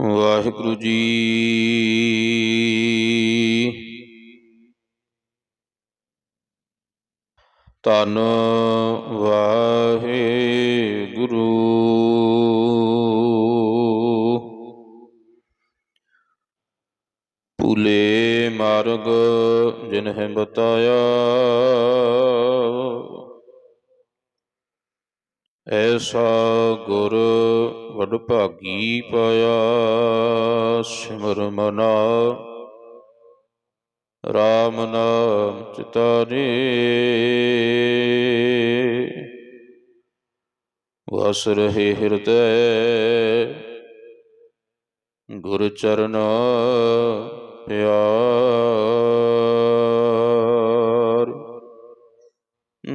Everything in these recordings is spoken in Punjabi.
ਵਾਹਿਗੁਰੂ ਜੀ। ਧੰਨ ਵਾਹਿਗੁਰੂ। ਭੂਲੇ ਮਾਰਗ ਜਿਨ ਬਤਾਇਆ ਐਸਾ ਗੁਰ ਵਡ ਭਾਗੀ ਪਾਇਆ, ਸਿਮਰ ਮਨਾ। ਰਾਮ ਨਾਮ ਚਿਤਾਰੇ। ਵਸ ਰਹੇ ਹਿਰਦੈ। ਗੁਰ ਚਰਨ ਪਿਆਰ।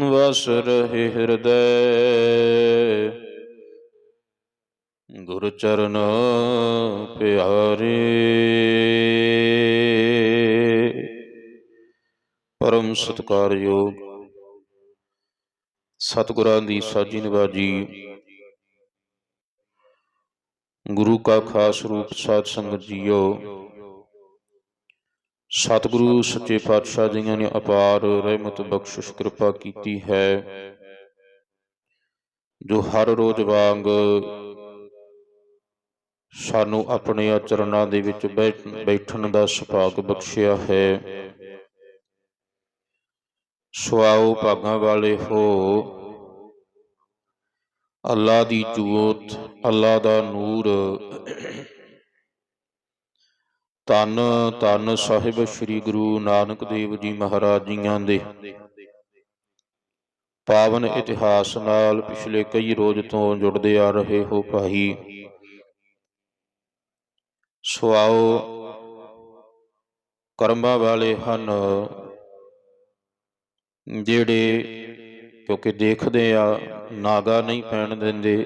ਵਸ ਰਹੇ ਹਿਰਦੈ। ਗੁਰ ਚਰਨ ਪਿਆਰੇ। ਪਰਮ ਸਤਕਾਰਯੋਗ ਸਤਿਗੁਰਾਂ ਦੀ ਸਾਜੀ ਨਿਵਾਜੀ ਗੁਰੂ ਕਾ ਖਾਸ ਰੂਪ ਸਾਧ ਸੰਗਤ ਜੀਓ, ਸਤਿਗੁਰੂ ਸੱਚੇ ਪਾਤਸ਼ਾਹ ਜੀਆਂ ਨੇ ਅਪਾਰ ਰਹਿਮਤ ਬਖਸ਼ਿਸ਼ ਕਿਰਪਾ ਕੀਤੀ ਹੈ, ਜੋ ਹਰ ਰੋਜ਼ ਵਾਂਗ ਸਾਨੂੰ ਆਪਣੇ ਚਰਨਾਂ ਦੇ ਵਿੱਚ ਬੈਠ- ਬੈਠਣ ਦਾ ਸੁਭਾਗ ਬਖਸ਼ਿਆ ਹੈ। ਸੁਆਓ ਭਾਗਾਂ ਵਾਲੇ ਹੋ। ਅੱਲਾ ਦੀ ਜੋਤ, ਅੱਲਾ ਦਾ ਨੂਰ। ਧੰਨ ਧੰਨ ਸਾਹਿਬ ਸ੍ਰੀ ਗੁਰੂ ਨਾਨਕ ਦੇਵ ਜੀ ਮਹਾਰਾਜ ਜੀਆਂ ਦੇ। ਪਾਵਨ ਇਤਿਹਾਸ ਨਾਲ ਪਿਛਲੇ ਕਈ ਰੋਜ਼ ਤੋਂ ਜੁੜਦੇ ਆ ਰਹੇ ਹੋ ਭਾਈ। ਸੁਆਓ ਕਰਮਾਂ ਵਾਲੇ ਹਨ। ਜਿਹੜੇ ਕਿਉਂਕਿ ਦੇਖਦੇ ਆ, ਨਾਗਾ ਨਹੀਂ ਪੈਣ ਦਿੰਦੇ।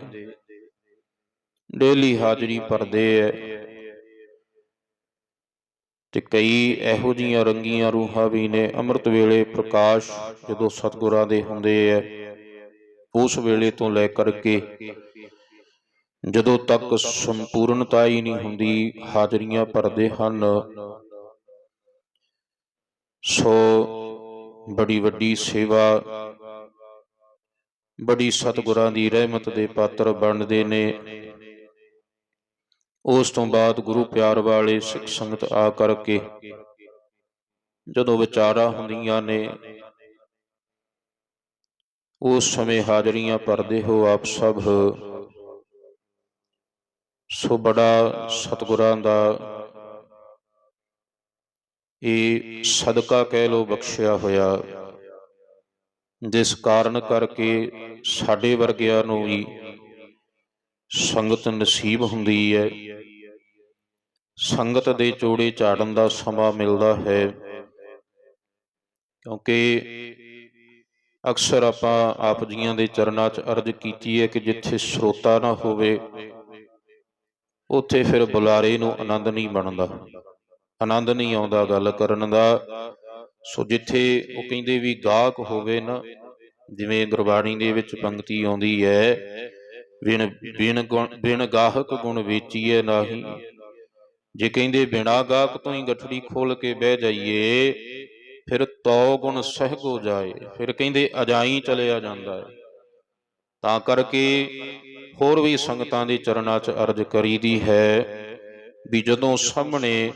ਡੇਲੀ ਹਾਜ਼ਰੀ ਭਰਦੇ ਐ। ਤੇ ਕਈ ਇਹੋ ਜੀਆਂ ਰੰਗੀਆਂ ਰੂਹਾਂ ਵੀ ਨੇ। ਅੰਮ੍ਰਿਤ ਵੇਲੇ ਪ੍ਰਕਾਸ਼ ਜਦੋਂ ਸਤਿਗੁਰਾਂ ਦੇ ਹੁੰਦੇ ਐ, ਉਸ ਵੇਲੇ ਤੋਂ ਲੈ ਕਰਕੇ ਜਦੋਂ ਤੱਕ ਸੰਪੂਰਨਤਾ ਹੀ ਨਹੀਂ ਹੁੰਦੀ, ਹਾਜ਼ਰੀਆਂ ਭਰਦੇ ਹਨ। ਸੋ ਬੜੀ ਵੱਡੀ ਸੇਵਾ, ਬੜੀ ਸਤਿਗੁਰਾਂ ਦੀ ਰਹਿਮਤ ਦੇ ਪਾਤਰ ਬਣਦੇ ਨੇ। ਉਸ ਤੋਂ ਬਾਅਦ ਗੁਰੂ ਪਿਆਰ ਵਾਲੇ ਸਿੱਖ ਸੰਗਤ ਆ ਕਰਕੇ ਜਦੋਂ ਵਿਚਾਰਾਂ ਹੁੰਦੀਆਂ ਨੇ, ਉਸ ਸਮੇਂ ਹਾਜ਼ਰੀਆਂ ਭਰਦੇ ਹੋ ਆਪ ਸਭ। ਸੋ ਬੜਾ ਸਤਿਗੁਰਾਂ ਦਾ ਇਹ ਸਦਕਾ ਕਹਿ ਲੋ ਬਖਸ਼ਿਆ ਹੋਇਆ। ਜਿਸ ਕਾਰਨ ਕਰਕੇ ਸਾਡੇ ਵਰਗਿਆਂ ਨੂੰ ਵੀ ਸੰਗਤ ਨਸੀਬ ਹੁੰਦੀ ਹੈ। ਸੰਗਤ ਦੇ ਚੋੜੇ ਝਾੜਨ ਦਾ ਸਮਾਂ ਮਿਲਦਾ ਹੈ। ਕਿਉਂਕਿ ਅਕਸਰ ਆਪਾਂ ਆਪ ਜੀਆਂ ਦੇ ਚਰਨਾਂ 'ਚ ਅਰਜ਼ ਕੀਤੀ ਹੈ ਕਿ ਜਿੱਥੇ ਸਰੋਤਾ ਨਾ ਹੋਵੇ ਉੱਥੇ ਫਿਰ ਬੁਲਾਰੇ ਨੂੰ ਆਨੰਦ ਨਹੀਂ ਬਣਦਾ। ਆਨੰਦ ਨਹੀਂ ਆਉਂਦਾ ਗੱਲ ਕਰਨ ਦਾ। ਸੋ ਜਿੱਥੇ ਉਹ ਕਹਿੰਦੇ ਵੀ ਗਾਹਕ ਹੋਵੇ ਨਾ ਜਿਵੇਂ ਗੁਰਬਾਣੀ ਦੇ ਵਿੱਚ ਪੰਕਤੀ ਆਉਂਦੀ ਹੈ ਬਿਨ ਬਿਨ ਬਿਨ ਗਾਹਕ ਗੁਣ ਵੇਚੀਏ ਨਾਹੀ। ਜੇ ਕਹਿੰਦੇ ਬਿਨਾ ਗਾਹਕ ਤੋਂ ਹੀ ਗਠੜੀ ਖੋਲ ਕੇ ਬਹਿ ਜਾਈਏ ਫਿਰ ਤੋ ਗੁਣ ਸਹਿਗ ਜਾਏ। ਫਿਰ ਕਹਿੰਦੇ ਅਜਾਈ ਚਲਿਆ ਜਾਂਦਾ ਹੈ। ਤਾਂ ਕਰਕੇ ਹੋਰ ਵੀ ਸੰਗਤਾਂ ਦੇ ਚਰਨਾਂ 'ਚ ਅਰਜ਼ ਕਰੀਦੀ ਹੈ ਵੀ ਜਦੋਂ ਸਾਹਮਣੇ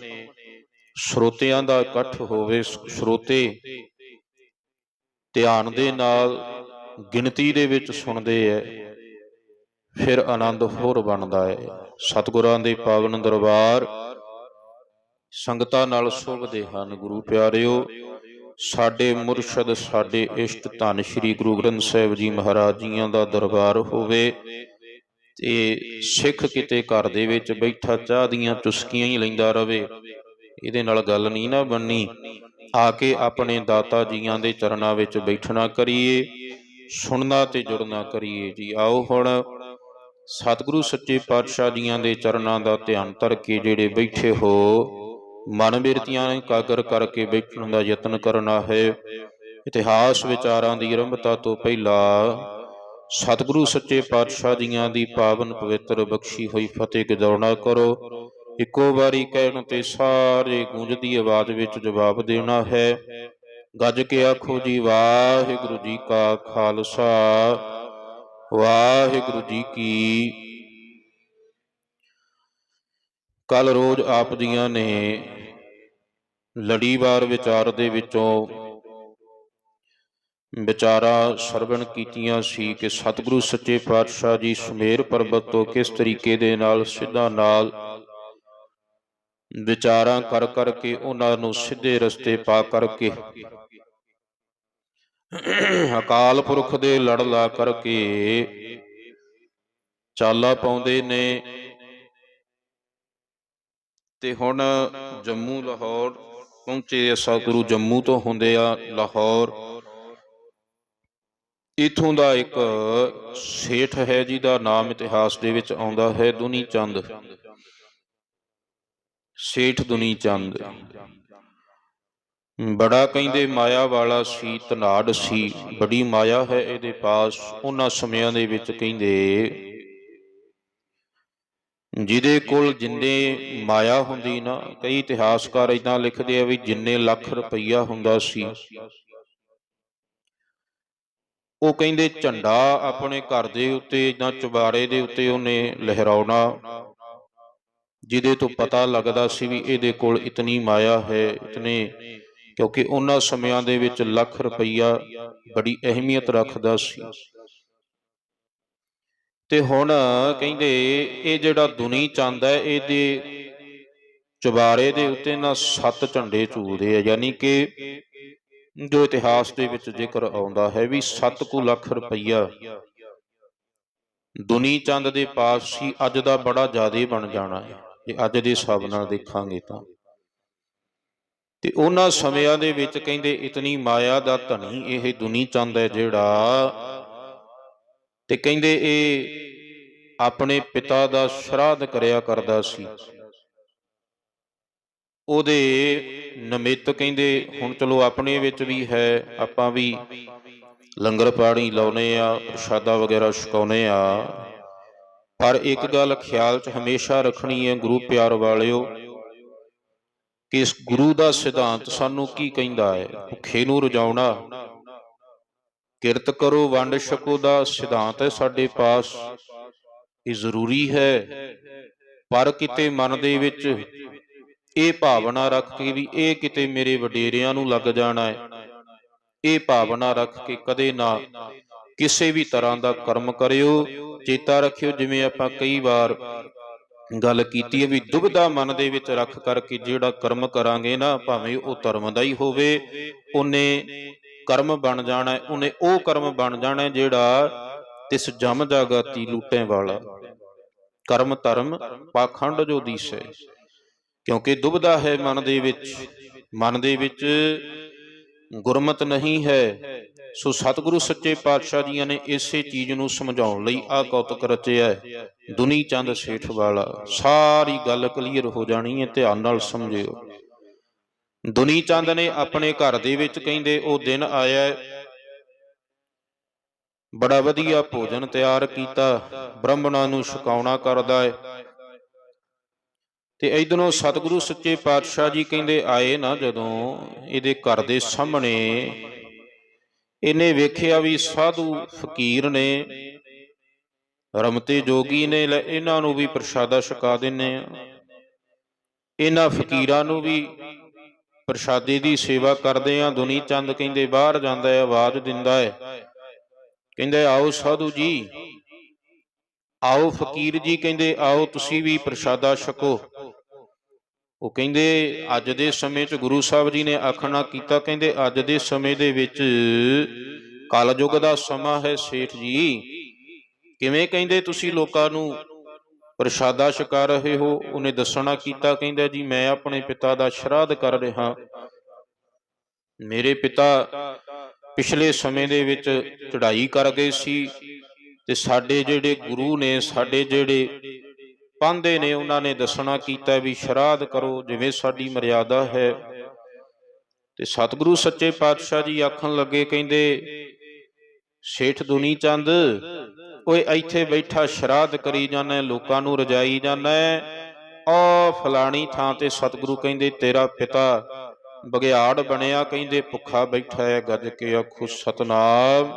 ਸਰੋਤਿਆਂ ਦਾ ਇਕੱਠ ਹੋਵੇ, ਸਰੋਤੇ ਧਿਆਨ ਦੇ ਨਾਲ, ਗਿਣਤੀ ਦੇ ਵਿੱਚ ਸੁਣਦੇ ਐ, ਫਿਰ ਆਨੰਦ ਹੋਰ ਬਣਦਾ ਹੈ ਸਤਿਗੁਰਾਂ ਦੇ ਪਾਵਨ ਦਰਬਾਰ ਸੰਗਤਾਂ ਨਾਲ ਸ਼ੋਭਦੇ ਹਨ, ਗੁਰੂ ਪਿਆਰਿਓ। ਸਾਡੇ ਮੁਰਸ਼ਦ, ਸਾਡੇ ਇਸ਼ਟ ਧੰਨ ਸ੍ਰੀ ਗੁਰੂ ਗ੍ਰੰਥ ਸਾਹਿਬ ਜੀ ਮਹਾਰਾਜ ਜੀਆਂ ਦਾ ਦਰਬਾਰ ਹੋਵੇ ਤੇ ਸਿੱਖ ਕਿਤੇ ਘਰ ਦੇ ਵਿੱਚ ਬੈਠਾ ਚਾਹ ਦੀਆਂ ਚੁਸਕੀਆਂ ਹੀ ਲੈਂਦਾ ਰਵੇ। ਇਹਦੇ ਨਾਲ ਗੱਲ ਨਹੀਂ ਨਾ ਬੰਨੀ ਆ ਕੇ ਆਪਣੇ ਦਾਤਾ ਜੀਆਂ ਦੇ ਚਰਨਾਂ ਵਿੱਚ ਬੈਠਣਾ ਕਰੀਏ, ਸੁਣਨਾ ਤੇ ਜੁੜਨਾ ਕਰੀਏ। ਜੀ ਆਓ ਹੁਣ ਸਤਿਗੁਰੂ ਸੱਚੇ ਪਾਤਸ਼ਾਹ ਜੀਆਂ ਦੇ ਚਰਨਾਂ ਦਾ ਧਿਆਨ ਧਰ ਕੇ ਜਿਹੜੇ ਬੈਠੇ ਹੋ ਮਨ ਬਿਰਤੀਆਂ ਨੂੰ ਇਕਾਗਰ ਕਰਕੇ ਬੈਠਣ ਦਾ ਯਤਨ ਕਰਨਾ ਹੈ। ਇਤਿਹਾਸ ਵਿਚਾਰਾਂ ਦੀ ਆਰੰਭਤਾ ਤੋਂ ਪਹਿਲਾਂ ਸਤਿਗੁਰੂ ਸੱਚੇ ਪਾਤਸ਼ਾਹ ਜੀਆਂ ਦੀ ਪਾਵਨ ਪਵਿੱਤਰ ਬਖਸ਼ੀ ਹੋਈ ਫਤਿਹ ਗਜਾਉਣਾ ਕਰੋ। ਇੱਕੋ ਵਾਰੀ ਕਹਿਣ ਤੇ ਸਾਰੇ ਗੂੰਜਦੀ ਆਵਾਜ਼ ਵਿੱਚ ਜਵਾਬ ਦੇਣਾ ਹੈ। ਗੱਜ ਕੇ ਆਖੋ ਜੀ, ਵਾਹਿਗੁਰੂ ਜੀ ਕਾ ਖਾਲਸਾ, ਵਾਹਿਗੁਰੂ ਜੀ ਕੀ ਕੱਲ ਰੋਜ਼ ਆਪ ਜੀਆਂ ਨੇ ਲੜੀਵਾਰ ਵਿਚਾਰ ਦੇ ਵਿੱਚੋਂ ਵਿਚਾਰਾਂ ਸਰਵਣ ਕੀਤੀਆਂ ਸੀ ਕਿ ਸਤਿਗੁਰੂ ਸੱਚੇ ਪਾਤਸ਼ਾਹ ਜੀ ਸੁਮੇਰ ਪਰਬਤ ਤੋਂ ਕਿਸ ਤਰੀਕੇ ਦੇ ਨਾਲ ਸਿੱਧਾ ਨਾਲ ਵਿਚਾਰਾਂ ਕਰ ਕਰਕੇ ਉਹਨਾਂ ਨੂੰ ਸਿੱਧੇ ਰਸਤੇ ਪਾ ਕਰਕੇ ਅਕਾਲ ਪੁਰਖ ਦੇ ਲੜ ਲਾ ਕਰਕੇ ਚਾਲਾ ਪਾਉਂਦੇ ਨੇ। ਤੇ ਹੁਣ ਜੰਮੂ ਲਾਹੌਰ ਪਹੁੰਚੇ ਸਤਿਗੁਰੂ ਜੰਮੂ ਤੋਂ ਹੁੰਦੇ ਆ ਲਾਹੌਰ। ਇਥੋਂ ਦਾ ਇੱਕ ਸੇਠ ਹੈ ਜਿਹਦਾ ਨਾਮ ਇਤਿਹਾਸ ਦੇ ਵਿੱਚ ਆਉਂਦਾ ਹੈ, ਦੁਨੀ ਚੰਦ। ਸੇਠ ਦੁਨੀ ਚੰਦ। ਬੜਾ ਕਹਿੰਦੇ ਮਾਇਆ ਵਾਲਾ ਸੀ, ਧਨਾੜ ਸੀ, ਬੜੀ ਮਾਇਆ ਹੈ ਇਹਦੇ ਪਾਸ। ਉਹਨਾਂ ਸਮਿਆਂ ਦੇ ਵਿੱਚ ਕਹਿੰਦੇ, ਜਿਹਦੇ ਕੋਲ ਜਿੰਨੇ ਮਾਇਆ ਹੁੰਦੀ ਨਾ, ਕਈ ਇਤਿਹਾਸਕਾਰ ਇਦਾਂ ਲਿਖਦੇ ਆ ਵੀ ਜਿੰਨੇ ਲੱਖ ਰੁਪਈਆ ਹੁੰਦਾ ਸੀ। ਉਹ ਕਹਿੰਦੇ, ਝੰਡਾ ਆਪਣੇ ਘਰ ਦੇ ਉੱਤੇ ਜਾਂ ਚੁਬਾਰੇ ਦੇ ਉੱਤੇ ਉਹਨੇ ਲਹਿਰਾਉਣਾ। ਜਿਹਦੇ ਤੋਂ ਪਤਾ ਲੱਗਦਾ ਸੀ ਵੀ ਇਹਦੇ ਕੋਲ ਇਤਨੀ ਮਾਇਆ ਹੈ, ਇਤਨੇ ਕਿਉਂਕਿ ਉਹਨਾਂ ਸਮਿਆਂ ਦੇ ਵਿੱਚ ਲੱਖ ਰੁਪਈਆ ਬੜੀ ਅਹਿਮੀਅਤ ਰੱਖਦਾ ਸੀ। ਤੇ ਹੁਣ ਕਹਿੰਦੇ, ਇਹ ਜਿਹੜਾ ਦੁਨੀ ਚੰਦ ਹੈ, ਇਹਦੇ ਚੁਬਾਰੇ ਦੇ ਉੱਤੇ ਨਾ ਸੱਤ ਝੰਡੇ ਝੂਲਦੇ ਆ। ਯਾਨੀ ਕਿ ਜੋ ਇਤਿਹਾਸ ਦੇ ਵਿੱਚ ਜ਼ਿਕਰ ਆਉਂਦਾ ਹੈ ਵੀ 7 ਕੁ ਲੱਖ ਰੁਪਈਆ ਦੁਨੀ ਚੰਦ ਦੇ ਪਾਸ ਸੀ, ਅੱਜ ਦਾ ਬੜਾ ਜ਼ਿਆਦਾ ਬਣ ਜਾਣਾ ਹੈ। ਜੇ ਅੱਜ ਦੇ ਹਿਸਾਬ ਨਾਲ ਦੇਖਾਂਗੇ ਤਾਂ। ਤੇ ਉਹਨਾਂ ਸਮਿਆਂ ਦੇ ਵਿੱਚ ਕਹਿੰਦੇ, ਇਤਨੀ ਮਾਇਆ ਦਾ ਧਨੀ ਇਹ ਦੁਨੀ ਚੰਦ ਹੈ ਜਿਹੜਾ। ਤੇ ਕਹਿੰਦੇ, ਇਹ ਆਪਣੇ ਪਿਤਾ ਦਾ ਸ਼ਰਾਧ ਕਰਿਆ ਕਰਦਾ ਸੀ। ਉਹਦੇ ਨਿਮਿਤ ਕਹਿੰਦੇ, ਹੁਣ ਚਲੋ ਆਪਣੇ ਵਿੱਚ ਵੀ ਹੈ, ਆਪਾਂ ਵੀ ਲੰਗਰ ਪਾਣੀ ਲਾਉਨੇ ਆ, ਪ੍ਰਸ਼ਾਦਾ ਵਗੈਰਾ ਛਕਾਉਨੇ ਆ। ਪਰ ਇੱਕ ਗੱਲ ਖਿਆਲ 'ਚ ਹਮੇਸ਼ਾ ਰੱਖਣੀ ਹੈ ਗੁਰੂ ਪਿਆਰ ਵਾਲਿਓ, ਕਿ ਇਸ ਗੁਰੂ ਦਾ ਸਿਧਾਂਤ ਸਾਨੂੰ ਕੀ ਕਹਿੰਦਾ ਹੈ? ਭੁੱਖੇ ਨੂੰ ਰਜਾਉਣਾ। ਕਿਰਤ ਕਰੋ, ਵੰਡ ਛਕੋ ਦਾ ਸਿਧਾਂਤ ਹੈ ਸਾਡੇ ਪਾਸ। ਇਹ ਜ਼ਰੂਰੀ ਹੈ। ਪਰ ਕਿਤੇ ਮਨ ਦੇ ਵਿੱਚ ਇਹ ਭਾਵਨਾ ਰੱਖ ਕੇ ਵੀ ਇਹ ਕਿਤੇ ਮੇਰੇ ਵਡੇਰਿਆਂ ਨੂੰ ਲੱਗ ਜਾਣਾ ਹੈ। ਇਹ ਭਾਵਨਾ ਰੱਖ ਕੇ ਕਦੇ ਨਾ ਕਿਸੇ ਵੀ ਤਰ੍ਹਾਂ ਦਾ ਕਰਮ ਕਰਿਓ, ਚੇਤਾ ਰੱਖਿਓ, ਜਿਵੇਂ ਆਪਾਂ ਕਈ ਵਾਰ ਗੱਲ ਕੀਤੀ ਹੈ ਵੀ ਦੁਬਦਾ ਮਨ ਦੇ ਵਿੱਚ ਰੱਖ ਕਰਕੇ ਜਿਹੜਾ ਕਰਮ ਕਰਾਂਗੇ ਨਾ, ਭਾਵੇਂ ਉਹ ਧਰਮ ਦਾ ਹੀ ਹੋਵੇ, ਉਹਨੇ ਕਰਮ ਬਣ ਜਾਣਾ ਉਹਨੇ ਉਹ ਕਰਮ ਬਣ ਜਾਣਾ ਜਿਹੜਾ ਤਿਸ ਜਮ ਜਾਗਾਤੀ ਲੂਟੇ ਵਾਲਾ। ਕਰਮ ਧਰਮ ਪਾਖੰਡ ਜੋ ਦੀਸੈ ਕਿਉਂਕਿ ਦੁਬਦਾ ਹੈ ਮਨ ਦੇ ਵਿੱਚ। ਮਨ ਦੇ ਵਿੱਚ ਗੁਰਮਤ ਨਹੀਂ ਹੈ। ਸੋ ਸਤਿਗੁਰੂ ਸੱਚੇ ਪਾਤਸ਼ਾਹ ਜੀਆਂ ਨੇ ਇਸੇ ਚੀਜ਼ ਨੂੰ ਸਮਝਾਉਣ ਲਈ ਆ ਕੌਤਕ ਰਚਿਆ ਹੈ। ਦੁਨੀ ਚੰਦ ਸੇਠ ਵਾਲਾ, ਸਾਰੀ ਗੱਲ ਕਲੀਅਰ ਹੋ ਜਾਣੀ ਹੈ, ਧਿਆਨ ਨਾਲ ਸਮਝਿਓ। ਦੁਨੀ ਚੰਦ ਨੇ ਆਪਣੇ ਘਰ ਦੇ ਵਿੱਚ ਕਹਿੰਦੇ, ਉਹ ਦਿਨ ਆਇਆ ਬੜਾ ਵਧੀਆ ਭੋਜਨ ਤਿਆਰ ਕੀਤਾ। ਬ੍ਰਾਹਮਣਾਂ ਨੂੰ ਛਕਾਉਣਾ ਕਰਦਾ ਹੈ। ਤੇ ਇਧਰੋਂ ਸਤਿਗੁਰੂ ਸੱਚੇ ਪਾਤਸ਼ਾਹ ਜੀ ਕਹਿੰਦੇ, ਆਏ ਨਾ ਜਦੋਂ ਇਹਦੇ ਘਰ ਦੇ ਸਾਹਮਣੇ। ਇਹਨੇ ਵੇਖਿਆ ਵੀ ਸਾਧੂ ਫਕੀਰ ਨੇ, ਰਮਤੇ ਜੋਗੀ ਨੇ ਇਹਨਾਂ ਨੂੰ ਵੀ ਪ੍ਰਸ਼ਾਦਾ ਛਕਾ ਦਿੰਨੇ ਆ। ਇਹਨਾਂ ਫਕੀਰਾਂ ਨੂੰ ਵੀ ਪ੍ਰਸ਼ਾਦੇ ਦੀ ਸੇਵਾ ਕਰਦੇ ਆ। ਦੁਨੀ ਚੰਦ ਕਹਿੰਦੇ, ਬਾਹਰ ਜਾਂਦਾ ਹੈ, ਆਵਾਜ਼ ਦਿੰਦਾ ਹੈ। ਕਹਿੰਦੇ, ਆਓ ਸਾਧੂ ਜੀ, ਆਓ ਫਕੀਰ ਜੀ ਕਹਿੰਦੇ, ਆਓ ਤੁਸੀਂ ਵੀ ਪ੍ਰਸ਼ਾਦਾ ਛਕੋ। ਉਹ ਕਹਿੰਦੇ, ਅੱਜ ਦੇ ਸਮੇਂ 'ਚ ਗੁਰੂ ਸਾਹਿਬ ਜੀ ਨੇ ਆਖਣਾ ਕੀਤਾ, ਕਹਿੰਦੇ, ਅੱਜ ਦੇ ਸਮੇਂ ਦੇ ਵਿੱਚ ਕਲਯੁਗ ਦਾ ਸਮਾਂ ਹੈ ਸੇਠ ਜੀ। ਕਿਵੇਂ ਕਹਿੰਦੇ ਤੁਸੀਂ ਲੋਕਾਂ ਨੂੰ? ਪ੍ਰਸ਼ਾਦਾ ਛਕਾ ਰਹੇ ਹੋ, ਉਹਨੇ ਦੱਸਣਾ ਕੀਤਾ, ਕਹਿੰਦਾ ਜੀ, ਮੈਂ ਆਪਣੇ ਪਿਤਾ ਦਾ ਸ਼ਰਾਧ ਕਰ ਰਿਹਾ। ਮੇਰੇ ਪਿਤਾ ਪਿਛਲੇ ਸਮੇਂ ਦੇ ਵਿੱਚ ਚੜ੍ਹਾਈ ਕਰ ਗਏ ਸੀ ਤੇ ਸਾਡੇ ਜਿਹੜੇ ਗੁਰੂ ਨੇ, ਸਾਡੇ ਜਿਹੜੇ ਪਾਂਦੇ ਨੇ, ਉਹਨਾਂ ਨੇ ਦੱਸਣਾ ਕੀਤਾ ਵੀ ਸ਼ਰਾਧ ਕਰੋ, ਜਿਵੇਂ ਸਾਡੀ ਮਰਿਆਦਾ ਹੈ। ਤੇ ਸਤਿਗੁਰੂ ਸੱਚੇ ਪਾਤਸ਼ਾਹ ਜੀ ਆਖਣ ਲੱਗੇ, ਕਹਿੰਦੇ, ਸੇਠ ਦੁਨੀ ਚੰਦ ਓਏ ਇੱਥੇ ਬੈਠਾ ਸ਼ਰਾਧ ਕਰੀ ਜਾਂਦਾ ਲੋਕਾਂ ਨੂੰ ਰਜਾਈ ਜਾਂਦਾ ਆ ਫਲਾਣੀ ਥਾਂ ਤੇ ਸਤਿਗੁਰੂ ਕਹਿੰਦੇ, ਤੇਰਾ ਪਿਤਾ ਬਗਿਆੜ ਬਣਿਆ। ਕਹਿੰਦੇ, ਭੁੱਖਾ ਬੈਠਾ ਹੈ, ਗੱਜ ਕੇ ਆਖੋ, ਸਤਨਾਮ।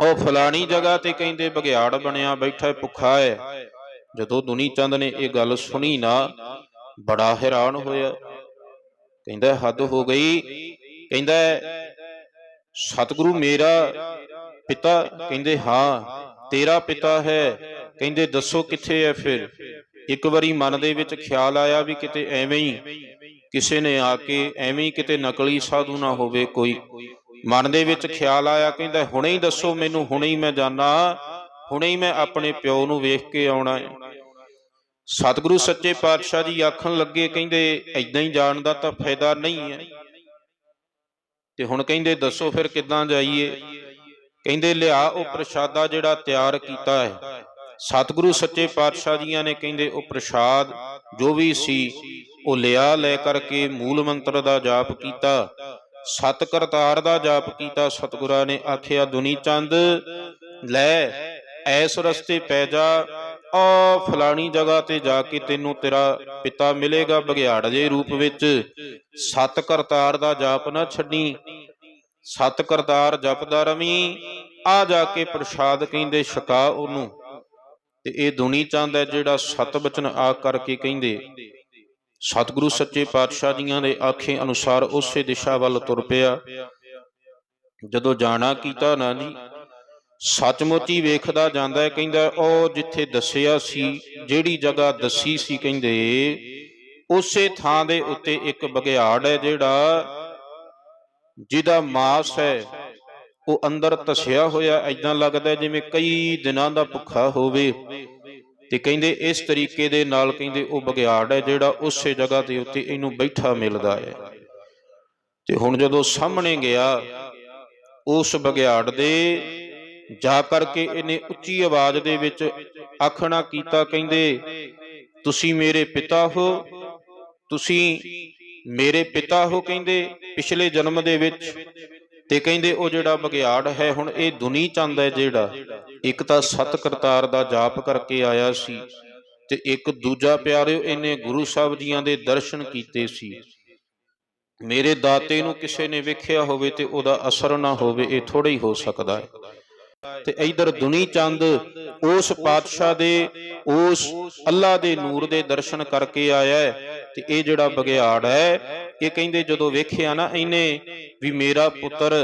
ਉਹ ਫਲਾਣੀ ਜਗ੍ਹਾ ਤੇ ਕਹਿੰਦੇ, ਬਗਿਆੜ ਬਣਿਆ, ਬੈਠਾ ਭੁੱਖਾ ਹੈ। ਜਦੋਂ ਦੁਨੀ ਚੰਦ ਨੇ ਇਹ ਗੱਲ ਸੁਣੀ ਨਾ, ਬੜਾ ਹੈਰਾਨ ਹੋਇਆ। ਕਹਿੰਦਾ, ਹੱਦ ਹੋ ਗਈ। ਕਹਿੰਦਾ, ਸਤਿਗੁਰੂ ਮੇਰਾ ਪਿਤਾ ਕਹਿੰਦੇ, ਹਾਂ, ਤੇਰਾ ਪਿਤਾ ਹੈ। ਕਹਿੰਦੇ, ਦੱਸੋ ਕਿੱਥੇ ਹੈ ਫਿਰ? ਇੱਕ ਵਾਰੀ ਮਨ ਦੇ ਵਿੱਚ ਖਿਆਲ ਆਇਆ ਵੀ ਕਿਤੇ ਐਵੇਂ ਹੀ ਕਿਸੇ ਨੇ ਆ ਕੇ ਐਵੇਂ ਹੀ ਕਿਤੇ ਨਕਲੀ ਸਾਧੂ ਨਾ ਹੋਵੇ ਕੋਈ। ਮਨ ਦੇ ਵਿੱਚ ਖਿਆਲ ਆਇਆ, ਕਹਿੰਦਾ, ਹੁਣੇ ਹੀ ਦੱਸੋ ਮੈਨੂੰ, ਹੁਣੇ ਹੀ ਮੈਂ ਜਾਣਾ ਹੁਣੇ ਹੀ ਮੈਂ ਆਪਣੇ ਪਿਓ ਨੂੰ ਵੇਖ ਕੇ ਆਉਣਾ ਹੈ। ਸਤਿਗੁਰੂ ਸੱਚੇ ਪਾਤਸ਼ਾਹ ਜੀ ਆਖਣ ਲੱਗੇ, ਕਹਿੰਦੇ ਐਦਾਂ ਹੀ ਜਾਣ ਦਾ ਤਾਂ ਫਾਇਦਾ ਨਹੀਂ ਹੈ। ਤੇ ਹੁਣ ਕਹਿੰਦੇ, ਦੱਸੋ ਫਿਰ ਕਿੱਦਾਂ ਜਾਈਏ? ਕਹਿੰਦੇ, ਲਿਆ ਉਹ ਪ੍ਰਸ਼ਾਦਾ ਜਿਹੜਾ ਤਿਆਰ ਕੀਤਾ ਹੈ। ਸਤਿਗੁਰੂ ਸੱਚੇ ਪਾਤਸ਼ਾਹ ਜੀਆਂ ਨੇ ਕਹਿੰਦੇ, ਉਹ ਪ੍ਰਸ਼ਾਦ ਜੋ ਵੀ ਸੀ, ਉਹ ਲਿਆ ਲੈ ਕਰਕੇ ਮੂਲ ਮੰਤਰ ਦਾ ਜਾਪ ਕੀਤਾ ਸਤ ਕਰਤਾਰ ਦਾ ਜਾਪ ਕੀਤਾ। ਸਤਿਗੁਰਾਂ ਨੇ ਆਖਿਆ, ਦੁਨੀ ਚੰਦ, ਲੈ ਐਸ ਰਸਤੇ ਪੈ ਜਾ, ਆ ਫਲਾਣੀ ਜਗ੍ਹਾ ਤੇ ਜਾ ਕੇ ਤੈਨੂੰ ਤੇਰਾ ਪਿਤਾ ਮਿਲੇਗਾ ਬਗਿਆੜ ਦੇ ਰੂਪ ਵਿੱਚ। ਸਤ ਕਰਤਾਰ ਦਾ ਜਾਪ ਨਾ ਛੱਡੀ। ਸਤ ਕਰਤਾਰ ਜਪਦਾ ਰਵੀ, ਆ ਜਾ ਕੇ ਪ੍ਰਸ਼ਾਦ ਕਹਿੰਦੇ, ਛਕਾ ਉਹਨੂੰ। ਤੇ ਇਹ ਦੁਨੀ ਚੰਦ ਹੈ ਜਿਹੜਾ ਸਤ ਬਚਨ ਆ ਕਰਕੇ ਕਹਿੰਦੇ, ਸਤਿਗੁਰੂ ਸੱਚੇ ਪਾਤਸ਼ਾਹ ਜੀਆਂ ਦੇ ਆਖੇ ਅਨੁਸਾਰ ਉਸੇ ਦਿਸ਼ਾ ਵੱਲ ਤੁਰ ਪਿਆ। ਜਦੋਂ ਜਾਣਾ ਕੀਤਾ ਨਾ ਜੀ ਸੱਚਮੁੱਚ ਹੀ ਵੇਖਦਾ ਜਾਂਦਾ ਹੈ, ਕਹਿੰਦਾ ਉਹ ਜਿੱਥੇ ਦੱਸਿਆ ਸੀ, ਜਿਹੜੀ ਜਗ੍ਹਾ ਦੱਸੀ ਸੀ, ਕਹਿੰਦੇ, ਉਸੇ ਥਾਂ ਦੇ ਉੱਤੇ ਇੱਕ ਬਗਿਆੜ ਹੈ ਜਿਹੜਾ ਜਿਹਦਾ ਮਾਸ ਹੈ, ਉਹ ਅੰਦਰ ਤਸਿਆ ਹੋਇਆ ਐਦਾਂ ਲੱਗਦਾ ਜਿਵੇਂ ਕਈ ਦਿਨਾਂ ਦਾ ਭੁੱਖਾ ਹੋਵੇ। ਤੇ ਕਹਿੰਦੇ, ਇਸ ਤਰੀਕੇ ਦੇ ਨਾਲ ਕਹਿੰਦੇ, ਉਹ ਬਗਿਆੜ ਹੈ ਜਿਹੜਾ ਉਸੇ ਜਗ੍ਹਾ ਦੇ ਉੱਤੇ ਇਹਨੂੰ ਬੈਠਾ ਮਿਲਦਾ ਹੈ। ਤੇ ਹੁਣ ਜਦੋਂ ਸਾਹਮਣੇ ਗਿਆ, ਉਸ ਬਗਿਆੜ ਦੇ ਜਾ ਕਰਕੇ ਇਹਨੇ ਉੱਚੀ ਆਵਾਜ਼ ਦੇ ਵਿੱਚ ਆਖਣਾ ਕੀਤਾ, ਕਹਿੰਦੇ, ਤੁਸੀਂ ਮੇਰੇ ਪਿਤਾ ਹੋ। ਤੁਸੀਂ ਮੇਰੇ ਪਿਤਾ ਹੋ, ਕਹਿੰਦੇ, ਪਿਛਲੇ ਜਨਮ ਦੇ ਵਿੱਚ। ਤੇ ਕਹਿੰਦੇ, ਉਹ ਜਿਹੜਾ ਬਗਿਆੜ ਹੈ, ਹੁਣ ਇਹ ਦੁਨੀ ਚੰਦ ਹੈ ਜਿਹੜਾ। ਇੱਕ ਤਾਂ ਸਤ ਕਰਤਾਰ ਦਾ ਜਾਪ ਕਰਕੇ ਆਇਆ ਸੀ ਤੇ ਇੱਕ ਦੂਜਾ ਪਿਆਰਿਓ ਇਹਨੇ ਗੁਰੂ ਸਾਹਿਬ ਜੀਆਂ ਦੇ ਦਰਸ਼ਨ ਕੀਤੇ ਸੀ। ਮੇਰੇ ਦਾਤੇ ਨੂੰ ਕਿਸੇ ਨੇ ਵੇਖਿਆ ਹੋਵੇ ਤੇ ਉਹਦਾ ਅਸਰ ਨਾ ਹੋਵੇ, ਇਹ ਥੋੜਾ ਹੀ ਹੋ ਸਕਦਾ ਹੈ। ਤੇ ਇਧਰ ਦੁਨੀ ਚੰਦ, ਉਸ ਪਾਤਸ਼ਾਹ ਦੇ, ਉਸ ਅੱਲਾ ਦੇ ਨੂਰ ਦੇ ਦਰਸ਼ਨ ਕਰਕੇ ਆਇਆ ਹੈ ਤੇ ਇਹ ਜਿਹੜਾ ਬਗਿਆੜ ਹੈ, ਇਹ ਕਹਿੰਦੇ ਜਦੋਂ ਵੇਖਿਆ ਨਾ ਇਹਨੇ ਵੀ ਮੇਰਾ ਪੁੱਤਰ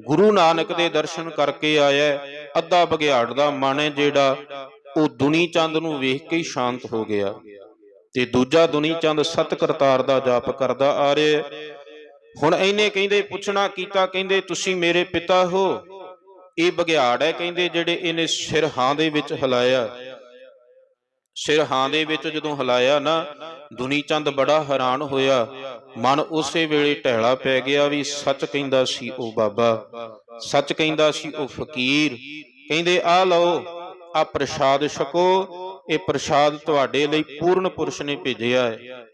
ਗੁਰੂ ਨਾਨਕ ਦੇ ਦਰਸ਼ਨ ਕਰਕੇ ਆਇਆ ਅੱਧਾ ਬਗਿਆੜ ਦਾ ਮਨ ਹੈ ਜਿਹੜਾ ਉਹ ਦੁਨੀ ਚੰਦ ਨੂੰ ਵੇਖ ਕੇ ਹੀ ਸ਼ਾਂਤ ਹੋ ਗਿਆ। ਤੇ ਦੂਜਾ ਦੁਨੀ ਚੰਦ ਸਤ ਕਰਤਾਰ ਦਾ ਜਾਪ ਕਰਦਾ ਆ ਰਿਹਾ ਹੁਣ ਇਹਨੇ ਕਹਿੰਦੇ ਪੁੱਛਣਾ ਕੀਤਾ, ਕਹਿੰਦੇ ਤੁਸੀਂ ਮੇਰੇ ਪਿਤਾ ਹੋ ਇਹ ਬਗਿਆੜ ਹੈ, ਕਹਿੰਦੇ ਜਿਹੜੇ ਇਹਨੇ ਸਿਰ ਹਾਂ ਦੇ ਵਿੱਚ ਹਿਲਾਇਆ। ਸਿਰ ਹਾਂ ਦੇ ਵਿੱਚ ਜਦੋਂ ਹਿਲਾਇਆ ਨਾ, ਦੁਨੀ ਚੰਦ ਬੜਾ ਹੈਰਾਨ ਹੋਇਆ। ਮਨ ਉਸੇ ਵੇਲੇ ਟਹਿਲਾ ਪੈ ਗਿਆ ਵੀ ਸੱਚ ਕਹਿੰਦਾ ਸੀ ਉਹ ਬਾਬਾ, ਸੱਚ ਕਹਿੰਦਾ ਸੀ ਉਹ ਫਕੀਰ। ਕਹਿੰਦੇ ਆ ਲਓ ਆ ਪ੍ਰਸ਼ਾਦ ਛਕੋ, ਇਹ ਪ੍ਰਸ਼ਾਦ ਤੁਹਾਡੇ ਲਈ ਪੂਰਨ ਪੁਰਸ਼ ਨੇ ਭੇਜਿਆ ਹੈ।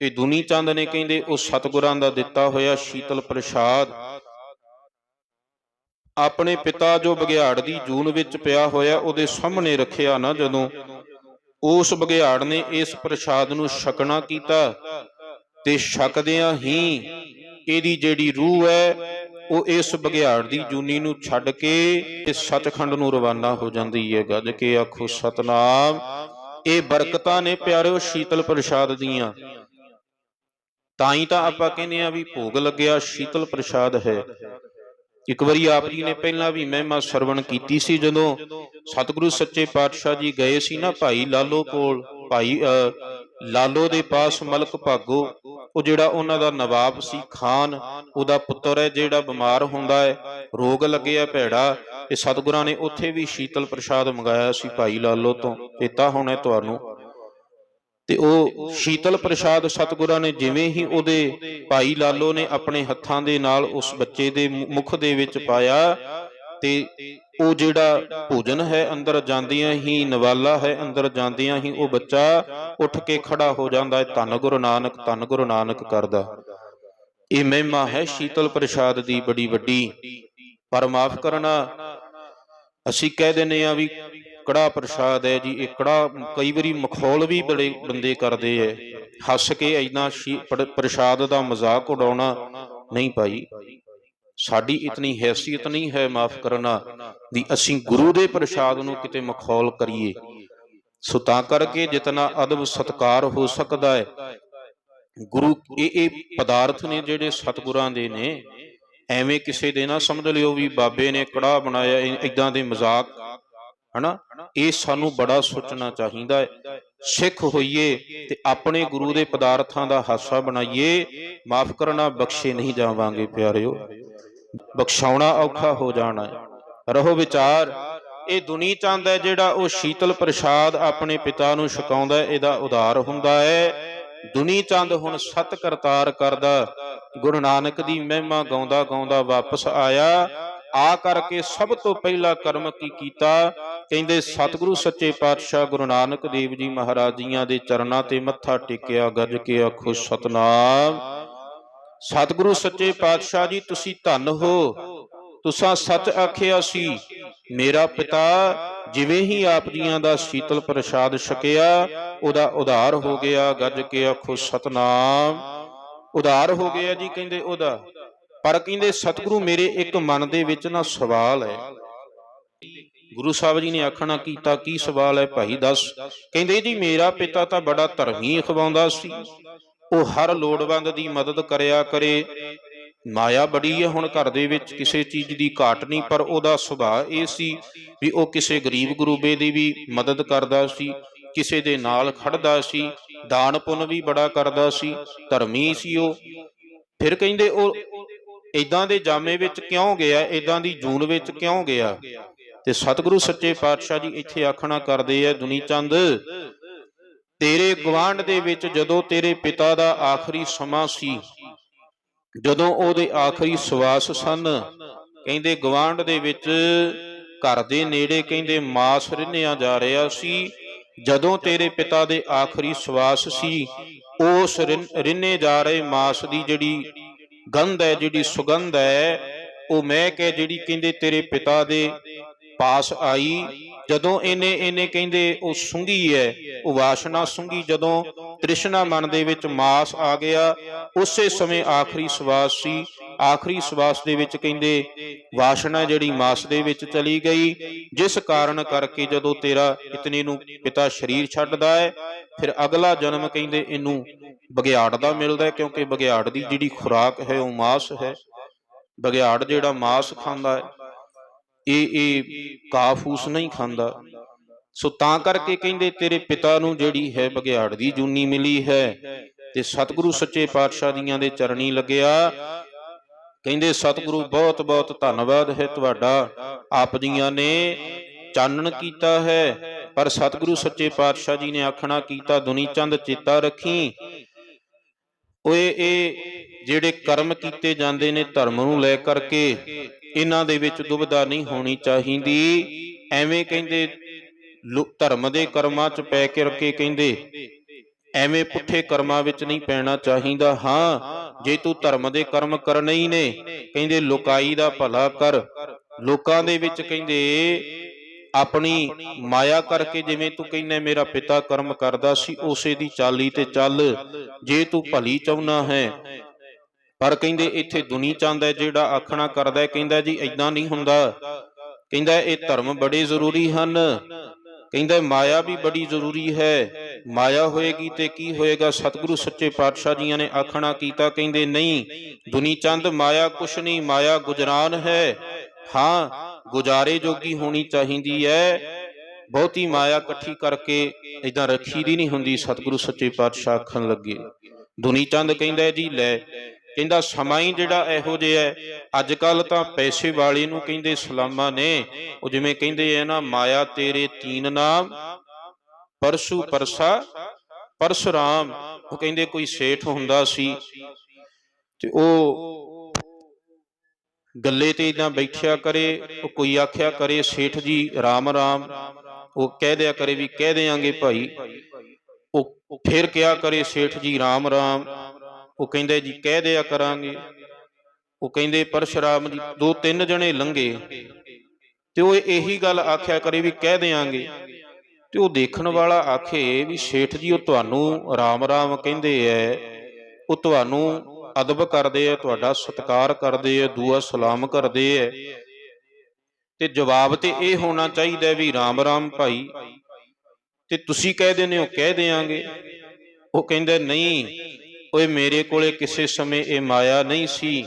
ਇਹ ਦੁਨੀ ਚੰਦ ਨੇ ਕਹਿੰਦੇ, ਉਹ ਸਤਿਗੁਰਾਂ ਦਾ ਦਿੱਤਾ ਹੋਇਆ ਸ਼ੀਤਲ ਪ੍ਰਸ਼ਾਦ। ਆਪਣੇ ਪਿਤਾ ਜੋ ਬਗਿਆੜ ਦੀ ਜੂਨ ਵਿੱਚ ਪਿਆ ਹੋਇਆ ਉਹਦੇ ਸਾਹਮਣੇ ਰੱਖਿਆ ਨਾ ਜਦੋਂ, ਉਸ ਬਗਿਆੜ ਨੇ ਇਸ ਪ੍ਰਸ਼ਾਦ ਨੂੰ ਛਕਣਾ ਕੀਤਾ ਤੇ ਛਕਦਿਆਂ ਹੀ ਇਹਦੀ ਜਿਹੜੀ ਰੂਹ ਹੈ, ਉਹ ਇਸ ਬਗਿਆੜ ਦੀ ਜੂਨੀ ਨੂੰ ਛੱਡ ਕੇ ਇਸ ਸੱਚਖੰਡ ਨੂੰ ਰਵਾਨਾ ਹੋ ਜਾਂਦੀ ਹੈ। ਗੱਜ ਕੇ ਆਖੋ, ਸਤਨਾਮ, ਇਹ ਬਰਕਤਾਂ ਨੇ ਪਿਆਰਿਓ ਸ਼ੀਤਲ ਪ੍ਰਸ਼ਾਦ ਦੀਆਂ। ਤਾਂ ਹੀ ਤਾਂ ਆਪਾਂ ਕਹਿੰਦੇ ਆ ਵੀ ਭੋਗ ਲੱਗਿਆ, ਸ਼ੀਤਲ ਪ੍ਰਸ਼ਾਦ ਹੈ। ਇੱਕ ਵਾਰੀ ਆਪ ਜੀ ਨੇ ਪਹਿਲਾਂ ਵੀ ਮਹਿਮਾ ਸਰਵਣ ਕੀਤੀ ਸੀ ਜਦੋਂ ਸਤਿਗੁਰੂ ਸੱਚੇ ਪਾਤਸ਼ਾਹ ਜੀ ਗਏ ਸੀ ਨਾ ਭਾਈ ਲਾਲੋ ਕੋਲ, ਭਾਈ ਲਾਲੋ ਦੇ ਪਾਸ ਮਲਕ ਭਾਗੋ, ਉਹ ਜਿਹੜਾ ਉਹਨਾਂ ਦਾ ਨਵਾਬ ਸੀ ਖਾਨ, ਉਹਦਾ ਪੁੱਤਰ ਹੈ ਜਿਹੜਾ ਬਿਮਾਰ ਹੁੰਦਾ ਹੈ, ਰੋਗ ਲੱਗਿਆ ਭੈੜਾ, ਤੇ ਸਤਿਗੁਰਾਂ ਨੇ ਉੱਥੇ ਵੀ ਸ਼ੀਤਲ ਪ੍ਰਸ਼ਾਦ ਮੰਗਾਇਆ ਸੀ ਭਾਈ ਲਾਲੋ ਤੋਂ ਪੇਤਾ ਹੋਣਾ ਤੁਹਾਨੂੰ। ਤੇ ਉਹ ਸ਼ੀਤਲ ਪ੍ਰਸ਼ਾਦ ਸਤਿਗੁਰਾਂ ਨੇ ਜਿਵੇਂ ਹੀ ਉਹਦੇ ਭਾਈ ਲਾਲੋ ਨੇ ਆਪਣੇ ਹੱਥਾਂ ਦੇ ਨਾਲ ਉਸ ਬੱਚੇ ਦੇ ਮੁਖ ਦੇ ਵਿੱਚ ਪਾਇਆ ਤੇ ਉਹ ਜਿਹੜਾ ਭੋਜਨ ਹੈ ਅੰਦਰ ਜਾਂਦਿਆਂ ਹੀ ਨਵਾਲਾ ਹੈ, ਅੰਦਰ ਜਾਂਦਿਆਂ ਹੀ ਉਹ ਬੱਚਾ ਉੱਠ ਕੇ ਖੜਾ ਹੋ ਜਾਂਦਾ ਹੈ, ਧੰਨ ਗੁਰੂ ਨਾਨਕ, ਧੰਨ ਗੁਰੂ ਨਾਨਕ ਕਰਦਾ। ਇਹ ਮਹਿਮਾ ਹੈ ਸ਼ੀਤਲ ਪ੍ਰਸ਼ਾਦ ਦੀ ਬੜੀ ਵੱਡੀ। ਪਰ ਮਾਫ ਕਰਨਾ, ਅਸੀਂ ਕਹਿ ਦਿੰਨੇ ਆ ਵੀ ਕੜਾ ਪ੍ਰਸ਼ਾਦ ਹੈ ਜੀ ਇਹ ਕੜਾ ਕਈ ਵਾਰੀ ਮਖੌਲ ਵੀ ਬੜੇ ਬੰਦੇ ਕਰਦੇ ਐ ਹੱਸ ਕੇ ਇੰਨਾ ਪ੍ਰਸ਼ਾਦ ਦਾ ਮਜ਼ਾਕ ਉਡਾਉਣਾ ਨਹੀਂ ਭਾਈ। ਸਾਡੀ ਇਤਨੀ ਹੈਸੀਅਤ ਨਹੀਂ ਹੈ ਮਾਫ ਕਰਨਾ ਵੀ ਅਸੀਂ ਗੁਰੂ ਦੇ ਪ੍ਰਸ਼ਾਦ ਨੂੰ ਕਿਤੇ ਮਖੌਲ ਕਰੀਏ। ਸੋ ਤਾਂ ਕਰਕੇ ਜਿਤਨਾ ਅਦਬ ਸਤਕਾਰ ਹੋ ਸਕਦਾ ਹੈ, ਗੁਰੂ ਇਹ ਇਹ ਪਦਾਰਥ ਨੇ ਜਿਹੜੇ ਸਤਿਗੁਰਾਂ ਦੇ ਨੇ, ਐਵੇਂ ਕਿਸੇ ਦੇ ਨਾ ਸਮਝ ਲਿਓ ਵੀ ਬਾਬੇ ਨੇ ਕੜਾ ਬਣਾਇਆ ਇਦਾਂ ਦੇ ਮਜ਼ਾਕ ਹਨਾ? ਇਹ ਸਾਨੂੰ ਬੜਾ ਸੋਚਣਾ ਚਾਹੀਦਾ ਹੈ। ਸਿੱਖ ਹੋਈਏ ਤੇ ਆਪਣੇ ਗੁਰੂ ਦੇ ਪਦਾਰਥਾਂ ਦਾ ਹਾਸਾ ਬਣਾਈਏ, ਮਾਫ ਕਰਨਾ ਬਖਸ਼ੇ ਨਹੀਂ ਜਾਵਾਂਗੇ ਪਿਆਰਿਓ। ਬਖਸ਼ਾਉਣਾ ਔਖਾ ਹੋ ਜਾਣਾ ਰਹੋ ਵਿਚਾਰ, ਇਹ ਦੁਨੀ ਚੰਦ ਹੈ ਜਿਹੜਾ ਉਹ ਸ਼ੀਤਲ ਪ੍ਰਸ਼ਾਦ ਆਪਣੇ ਪਿਤਾ ਨੂੰ ਛਕਾਉਂਦਾ ਇਹਦਾ ਉਦਾਰ ਹੁੰਦਾ ਹੈ। ਦੁਨੀ ਚੰਦ ਹੁਣ ਸਤ ਕਰਤਾਰ ਕਰਦਾ, ਗੁਰੂ ਨਾਨਕ ਦੀ ਮਹਿਮਾ ਗਾਉਂਦਾ ਗਾਉਂਦਾ ਵਾਪਸ ਆਇਆ। ਆ ਕਰਕੇ ਸਭ ਤੋਂ ਪਹਿਲਾ ਕਰਮ ਕੀ ਕੀਤਾ? ਕਹਿੰਦੇ, ਸਤਿਗੁਰੂ ਸੱਚੇ ਪਾਤਸ਼ਾਹ ਗੁਰੂ ਨਾਨਕ ਦੇਵ ਜੀ ਮਹਾਰਾਜ ਜੀਆਂ ਦੇ ਚਰਨਾਂ ਤੇ ਮੱਥਾ ਟੇਕਿਆ ਗੱਜ ਕੇ ਆਖੋ, ਸਤਨਾਮ। ਸਤਿਗੁਰੂ ਸੱਚੇ ਪਾਤਸ਼ਾਹ ਜੀ, ਤੁਸੀਂ ਧੰਨ ਹੋ। ਤੁਸਾਂ ਸੱਚ ਆਖਿਆ ਸੀ, ਮੇਰਾ ਪਿਤਾ ਜਿਵੇਂ ਹੀ ਆਪ ਜੀਆਂ ਦਾ ਸ਼ੀਤਲ ਪ੍ਰਸ਼ਾਦ ਛਕਿਆ, ਉਹਦਾ ਉਧਾਰ ਹੋ ਗਿਆ ਗੱਜ ਕੇ ਆਖੋ, ਸਤਨਾਮ। ਉਧਾਰ ਹੋ ਗਿਆ ਜੀ, ਕਹਿੰਦੇ ਉਹਦਾ। ਪਰ ਕਹਿੰਦੇ, ਸਤਿਗੁਰੂ ਮੇਰੇ ਇੱਕ ਮਨ ਦੇ ਵਿੱਚ ਨਾ ਸਵਾਲ ਹੈ। ਗੁਰੂ ਸਾਹਿਬ ਜੀ ਨੇ ਆਖਣਾ ਕੀਤਾ, ਕੀ ਸਵਾਲ ਹੈ ਭਾਈ ਦੱਸ? ਕਹਿੰਦੇ ਜੀ, ਮੇਰਾ ਪਿਤਾ ਤਾਂ ਬੜਾ ਧਰਮੀ ਅਖਵਾਉਂਦਾ ਸੀ। ਉਹ ਹਰ ਲੋੜਵੰਦ ਦੀ ਮਦਦ ਕਰਿਆ ਕਰੇ। ਮਾਇਆ ਬੜੀ ਹੈ ਹੁਣ ਘਰ ਦੇ ਵਿੱਚ, ਕਿਸੇ ਚੀਜ਼ ਦੀ ਘਾਟ ਨਹੀਂ, ਪਰ ਉਹਦਾ ਸੁਭਾਅ ਇਹ ਸੀ ਵੀ ਉਹ ਕਿਸੇ ਗਰੀਬ ਗਰੂਬੇ ਦੀ ਵੀ ਮਦਦ ਕਰਦਾ ਸੀ, ਕਿਸੇ ਦੇ ਨਾਲ ਖੜਦਾ ਸੀ, ਦਾਨ ਪੁੰਨ ਵੀ ਬੜਾ ਕਰਦਾ ਸੀ, ਧਰਮੀ ਸੀ ਉਹ। ਫਿਰ ਕਹਿੰਦੇ ਉਹ ਇਦਾਂ ਦੇ ਜਾਮੇ ਵਿੱਚ ਕਿਉਂ ਗਿਆ? ਇਦਾਂ ਦੀ ਜੂਨ ਵਿੱਚ ਕਿਉਂ ਗਿਆ? ਤੇ ਸਤਿਗੁਰੂ ਸੱਚੇ ਪਾਤਸ਼ਾਹ ਜੀ ਇੱਥੇ ਆਖਣਾ ਕਰਦੇ ਆ, ਦੁਨੀ ਚੰਦ, ਤੇਰੇ ਗਵਾਂਢ ਦੇ ਵਿੱਚ ਜਦੋਂ ਤੇਰੇ ਪਿਤਾ ਦਾ ਆਖਰੀ ਸਮਾਂ ਸੀ, ਜਦੋਂ ਉਹਦੇ ਆਖਰੀ ਸਵਾਸ ਸਨ, ਕਹਿੰਦੇ ਗਵਾਂਢ ਦੇ ਵਿੱਚ ਘਰ ਦੇ ਨੇੜੇ ਕਹਿੰਦੇ ਮਾਸ ਰਿੰਨਿਆ ਜਾ ਰਿਹਾ ਸੀ, ਜਦੋਂ ਤੇਰੇ ਪਿਤਾ ਦੇ ਆਖਰੀ ਸਵਾਸ ਸੀ, ਉਸ ਰਿੰਨੇ ਜਾ ਰਹੇ ਮਾਸ ਦੀ ਜਿਹੜੀ ਗੰਧ ਹੈ, ਜਿਹੜੀ ਸੁਗੰਧ ਹੈ, ਉਹ ਮੈਂ ਕਿ ਜਿਹੜੀ ਕਹਿੰਦੇ ਤੇਰੇ ਪਿਤਾ ਦੇ ਪਾਸ ਆਈ, ਜਦੋਂ ਇਹਨੇ ਇਹਨੇ ਕਹਿੰਦੇ, ਉਹ ਸੁੰਗੀ ਹੈ, ਉਹ ਵਾਸ਼ਨਾ ਸੁੰਗੀ, ਜਦੋਂ ਤ੍ਰਿਸ਼ਨਾ ਮਨ ਦੇ ਵਿੱਚ ਮਾਸ ਆ ਗਿਆ, ਉਸੇ ਸਮੇਂ ਆਖਰੀ ਸਵਾਸ ਸੀ, ਆਖਰੀ ਸਵਾਸ ਦੇ ਵਿੱਚ ਕਹਿੰਦੇ, ਵਾਸ਼ਨਾ ਜਿਹੜੀ ਮਾਸ ਦੇ ਵਿੱਚ ਚਲੀ ਗਈ, ਜਿਸ ਕਾਰਨ ਕਰਕੇ ਜਦੋਂ ਤੇਰਾ ਇਤਨੇ ਨੂੰ ਪਿਤਾ ਸਰੀਰ ਛੱਡਦਾ ਹੈ, ਫਿਰ ਅਗਲਾ ਜਨਮ ਕਹਿੰਦੇ, ਇਹਨੂੰ ਬਗਿਆੜ ਦਾ ਮਿਲਦਾ ਕਿਉਂਕਿ ਬਗਿਆੜ ਦੀ ਜਿਹੜੀ ਖੁਰਾਕ ਹੈ, ਉਹ ਮਾਸ ਹੈ। ਬਗਿਆੜ ਜਿਹੜਾ ਮਾਸ ਖਾਂਦਾ ਹੈ ਇਹ ਇਹ ਕਾਫੂਸ ਨਹੀਂ ਖਾਂਦਾ। ਸੋ ਤਾਂ ਕਰਕੇ ਕਹਿੰਦੇ, ਤੇਰੇ ਪਿਤਾ ਨੂੰ ਜਿਹੜੀ ਹੈ ਬਗਿਆੜ ਦੀ ਜੂਨੀ ਮਿਲੀ ਹੈ ਤੇ ਸਤਿਗੁਰੂ ਸੱਚੇ ਪਾਤਸ਼ਾਹ ਦੀਆਂ ਦੇ ਚਰਣੀ ਲੱਗਿਆ। ਕਹਿੰਦੇ, ਸਤਿਗੁਰੂ, ਬਹੁਤ ਬਹੁਤ ਧੰਨਵਾਦ ਹੈ ਤੁਹਾਡਾ। ਆਪ ਜੀਆਂ ਨੇ ਚਾਨਣ ਕੀਤਾ ਹੈ, ਪਰ ਸਤਿਗੁਰੂ ਸੱਚੇ ਪਾਤਸ਼ਾਹ ਜੀ ਨੇ ਆਖਣਾ ਕੀਤਾ ਦੁਨੀ ਚੰਦ ਚੇਤਾ ਰੱਖੀ। ਓਏ, ਇਹ ਜਿਹੜੇ ਕਰਮ ਕੀਤੇ ਜਾਂਦੇ ਨੇ ਧਰਮ ਨੂੰ ਲੈ ਕਰਕੇ ਇਹਨਾਂ ਦੇ ਵਿੱਚ ਦੁਬਿਧਾ ਨਹੀਂ ਹੋਣੀ ਚਾਹੀਦੀ। ਐਵੇਂ ਕਹਿੰਦੇ ਧਰਮ ਦੇ ਕਰਮਾਂ 'ਚ ਪੈ ਕੇ ਰਕੇ ਕਹਿੰਦੇ, ਐਵੇਂ ਪੁੱਠੇ ਕਰਮਾਂ ਵਿੱਚ ਨਹੀਂ ਪੈਣਾ ਚਾਹੀਦਾ। ਹਾਂ, ਜੇ ਤੂੰ ਧਰਮ ਦੇ ਕਰਮ ਕਰਨੇ ਹੀ ਨੇ, ਕਹਿੰਦੇ ਲੋਕਾਈ ਦਾ ਭਲਾ ਕਰ। ਲੋਕਾਂ ਦੇ ਵਿੱਚ ਕਹਿੰਦੇ, ਆਪਣੀ ਮਾਇਆ ਕਰਕੇ ਜਿਵੇਂ ਤੂੰ ਕਹਿੰਨੇ ਮੇਰਾ ਪਿਤਾ ਕਰਮ ਕਰਦਾ ਸੀ, ਉਸੇ ਦੀ ਚਾਲੀ ਤੇ ਚੱਲ। ਜੇ ਤੂੰ ਭਲੀ ਚਾਹੁੰਨਾ ਹੈ ਪਰ ਕਹਿੰਦੇ ਇੱਥੇ ਦੁਨੀ ਚੰਦ ਹੈ, ਜਿਹੜਾ ਆਖਣਾ ਕਰਦਾ ਕਹਿੰਦਾ ਜੀ ਐਦਾਂ ਨਹੀਂ ਹੁੰਦਾ। ਕਹਿੰਦਾ ਇਹ ਧਰਮ ਬੜੇ ਜ਼ਰੂਰੀ ਹਨ। ਕਹਿੰਦਾ ਮਾਇਆ ਵੀ ਬੜੀ ਜ਼ਰੂਰੀ ਹੈ। ਮਾਇਆ ਹੋਏਗੀ ਤੇ ਕੀ ਹੋਏਗਾ? ਸਤਿਗੁਰੂ ਸੱਚੇ ਪਾਤਸ਼ਾਹ ਜੀਆਂ ਨੇ ਆਖਣਾ ਕੀਤਾ, ਕਹਿੰਦੇ ਨਹੀਂ, ਦੁਨੀ ਚੰਦ ਮਾਇਆ ਕੁਛ ਨਹੀਂ, ਮਾਇਆ ਗੁਜਰਾਨ ਹੈ। ਹਾਂ, ਗੁਜ਼ਾਰੇ ਜੋਗੀ ਹੋਣੀ ਚਾਹੀਦੀ ਹੈ। ਬਹੁਤੀ ਮਾਇਆ ਇਕੱਠੀ ਕਰਕੇ ਇਦਾਂ ਰੱਖੀ ਦੀ ਨਹੀਂ ਹੁੰਦੀ, ਸਤਿਗੁਰੂ ਸੱਚੇ ਪਾਤਸ਼ਾਹ ਆਖਣ ਲੱਗੇ। ਦੁਨੀ ਚੰਦ ਕਹਿੰਦਾ ਜੀ, ਲੈ ਕਹਿੰਦਾ, ਸਮਾਂ ਹੀ ਜਿਹੜਾ ਇਹੋ ਜਿਹਾ ਹੈ। ਅੱਜ ਕੱਲ ਤਾਂ ਪੈਸੇ ਵਾਲੇ ਨੂੰ ਕਹਿੰਦੇ, ਸਲਾਮਾ ਨੇ। ਉਹ ਜਿਵੇਂ ਕਹਿੰਦੇ ਆ ਨਾ, ਮਾਇਆ ਤੇਰੇ ਤੀਨ ਨਾਮ, ਪਰਸੂ ਪਰਸਾ, ਪਰਸ਼ੁਰਾਮ। ਉਹ ਕਹਿੰਦੇ, ਕੋਈ ਸੇਠ ਹੁੰਦਾ ਸੀ। ਤੇ ਉਹ ਗੱਲੇ ਤੇ ਇਦਾਂ ਬੈਠਿਆ ਕਰੇ, ਉਹ ਕੋਈ ਆਖਿਆ ਕਰੇ, ਸੇਠ ਜੀ, ਰਾਮ ਰਾਮ। ਉਹ ਕਹਿ ਦਿਆ ਕਰੇ ਵੀ, ਕਹਿ ਦੇਾਂਗੇ ਭਾਈ। ਉਹ ਫਿਰ ਕਿਹਾ ਕਰੇ, ਸੇਠ ਜੀ, ਰਾਮ ਰਾਮ। ਉਹ ਕਹਿੰਦੇ ਜੀ ਕਹਿ ਦਿਆ ਕਰਾਂਗੇ। ਉਹ ਕਹਿੰਦੇ ਪਰਸ਼ਰਾਮ ਜੀ, ਦੋ ਤਿੰਨ ਜਣੇ ਲੰਘੇ। ਤੇ ਉਹ ਇਹੀ ਗੱਲ ਆਖਿਆ ਕਰੇ ਵੀ ਕਹਿ ਦੇਾਂਗੇ ਤੇ ਉਹ ਦੇਖਣ ਵਾਲਾ ਆਖੇ ਵੀ ਸੇਠ ਜੀ, ਉਹ ਤੁਹਾਨੂੰ ਰਾਮ ਰਾਮ ਕਹਿੰਦੇ ਐ। ਉਹ ਤੁਹਾਨੂੰ ਅਦਬ ਕਰਦੇ ਐ, ਤੁਹਾਡਾ ਸਤਿਕਾਰ ਕਰਦੇ ਐ, ਦੁਆ ਸਲਾਮ ਕਰਦੇ ਐ। ਤੇ ਜਵਾਬ ਤੇ ਇਹ ਹੋਣਾ ਚਾਹੀਦਾ ਵੀ ਰਾਮ ਰਾਮ ਭਾਈ, ਤੇ ਤੁਸੀਂ ਕਹਿ ਦਿੰਦੇ ਹੋ, ਕਹਿ ਦਿਆਂਗੇ। ਉਹ ਕਹਿੰਦਾ ਨਹੀਂ ਓਏ ਮੇਰੇ ਕੋਲੇ ਕਿਸੇ ਸਮੇਂ ਇਹ ਮਾਇਆ ਨਹੀਂ ਸੀ।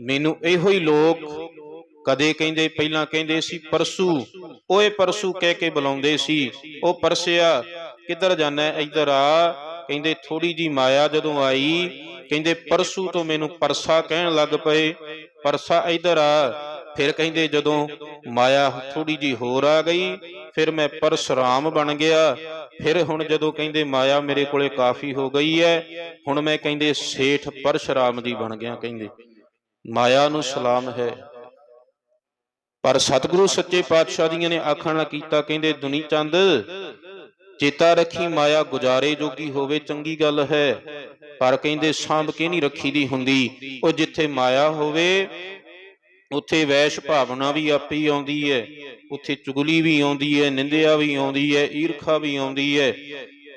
ਮੈਨੂੰ ਇਹੋ ਹੀ ਲੋਕ ਕਦੇ ਕਹਿੰਦੇ, ਪਹਿਲਾਂ ਕਹਿੰਦੇ ਸੀ, ਪਰਸੂ। ਓਏ ਪਰਸੂ ਕਹਿ ਕੇ ਬੁਲਾਉਂਦੇ ਸੀ। ਉਹ ਪਰਸਿਆ, ਕਿੱਧਰ ਜਾਣਾ ਇੱਧਰ ਆ। ਕਹਿੰਦੇ ਥੋੜੀ ਜੀ ਮਾਇਆ ਜਦੋਂ ਆਈ, ਕਹਿੰਦੇ, ਪਰਸੂ ਤੋਂ ਮੈਨੂੰ ਪਰਸਾ ਕਹਿਣ ਲੱਗ ਪਏ। ਪਰਸਾ ਇੱਧਰ ਆ। ਫਿਰ ਕਹਿੰਦੇ, ਜਦੋਂ ਮਾਇਆ ਥੋੜੀ ਜੀ ਹੋਰ ਆ ਗਈ, ਫਿਰ ਮੈਂ ਪਰਸ਼ਰਾਮ ਬਣ ਗਿਆ। ਫਿਰ ਹੁਣ ਜਦੋਂ ਕਹਿੰਦੇ ਮਾਇਆ ਮੇਰੇ ਕੋਲੇ ਕਾਫੀ ਹੋ ਗਈ ਹੈ, ਹੁਣ ਮੈਂ ਕਹਿੰਦੇ ਸੇਠ ਪਰਸ਼ਰਾਮ ਦੀ ਬਣ ਗਿਆ ਕਹਿੰਦੇ। ਮਾਇਆ ਨੂੰ ਸਲਾਮ ਹੈ। ਪਰ ਸਤਿਗੁਰੂ ਸੱਚੇ ਪਾਤਸ਼ਾਹ ਜੀਆਂ ਨੇ ਆਖਣਾ ਕੀਤਾ ਕਹਿੰਦੇ, ਦੁਨੀ ਚੰਦ, ਚੇਤਾ ਰੱਖੀ ਮਾਇਆ ਗੁਜ਼ਾਰੇ ਜੋਗੀ ਹੋਵੇ, ਚੰਗੀ ਗੱਲ ਹੈ। ਪਰ ਕਹਿੰਦੇ, ਸਾਂਭ ਕੇ ਨਹੀਂ ਰੱਖੀ ਦੀ ਹੁੰਦੀ। ਉਹ ਜਿੱਥੇ ਮਾਇਆ ਹੋਵੇ ਉੱਥੇ ਵੈਸ਼ ਭਾਵਨਾ ਵੀ ਆਪੇ ਆਉਂਦੀ ਹੈ। ਉੱਥੇ ਚੁਗਲੀ ਵੀ ਆਉਂਦੀ ਹੈ, ਨਿੰਦਿਆ ਵੀ ਆਉਂਦੀ ਹੈ, ਈਰਖਾ ਵੀ ਆਉਂਦੀ ਹੈ।